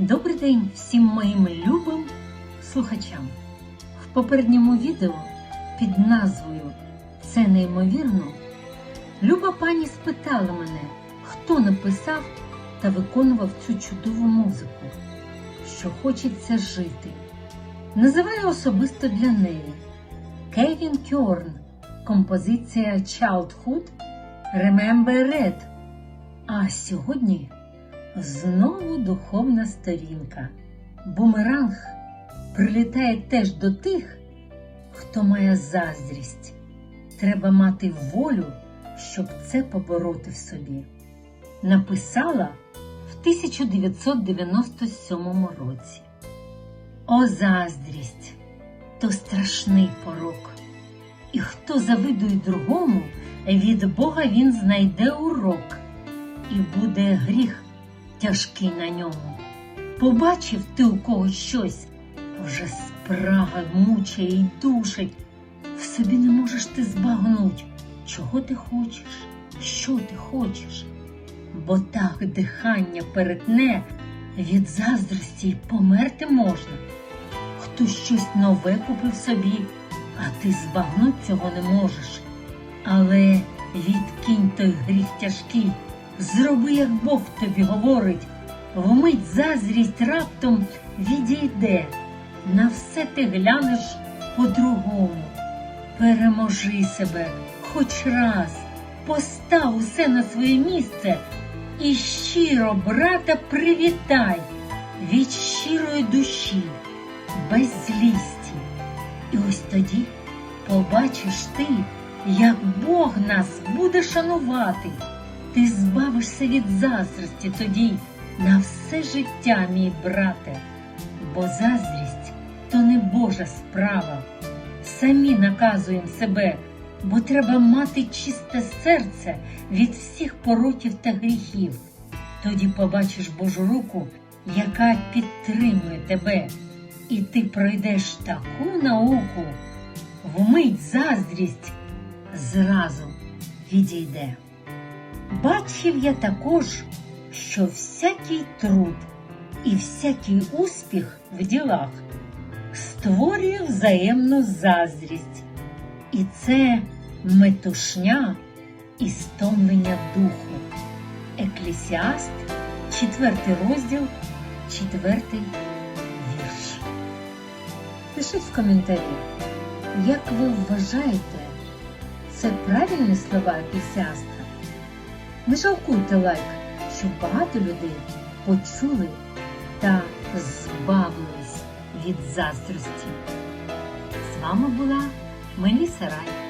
Добрий день всім моїм любим слухачам. В попередньому відео під назвою Це неймовірно Люба пані спитала мене, хто написав та виконував цю чудову музику, що хочеться жити. Називаю особисто для неї Кевін Кьорн, композиція Childhood Remember Red. А сьогодні знову духовна сторінка. Бумеранг прилітає теж до тих, хто має заздрість. Треба мати волю, щоб це побороти в собі. Написала в 1997 році. О, заздрість то страшний порок. І хто завидує другому, від Бога він знайде урок, і буде гріх тяжкий на ньому. Побачив ти у когось щось, вже спрага мучає й душить. В собі не можеш ти збагнуть, чого ти хочеш, що ти хочеш. Бо так дихання перетне, від заздрості померти можна. Хтось щось нове купив собі, а ти збагнуть цього не можеш. Але відкинь той гріх тяжкий, зроби, як Бог тобі говорить, вмить заздрість раптом відійде, на все ти глянеш по-другому. Переможи себе хоч раз, постав усе на своє місце і щиро брата привітай від щирої душі, без злісті. І ось тоді побачиш ти, як Бог нас буде шанувати. Ти збавишся від заздрості тоді на все життя, мій брате, бо заздрість то не Божа справа. Самі наказуємо себе, бо треба мати чисте серце від всіх пороків та гріхів. Тоді побачиш Божу руку, яка підтримує тебе, і ти пройдеш таку науку, вмить заздрість зразу відійде. Бачив я також, що всякий труд і всякий успіх в ділах створює взаємну заздрість, і це метушня і стомлення духу. Еклісіаст, 4 розділ, 4 вірш. Пишіть в коментарі, як ви вважаєте, це правильні слова Еклісіаста? Не жалкуйте лайк, щоб багато людей почули та збавились від заздрості. З вами була Меліса Рай.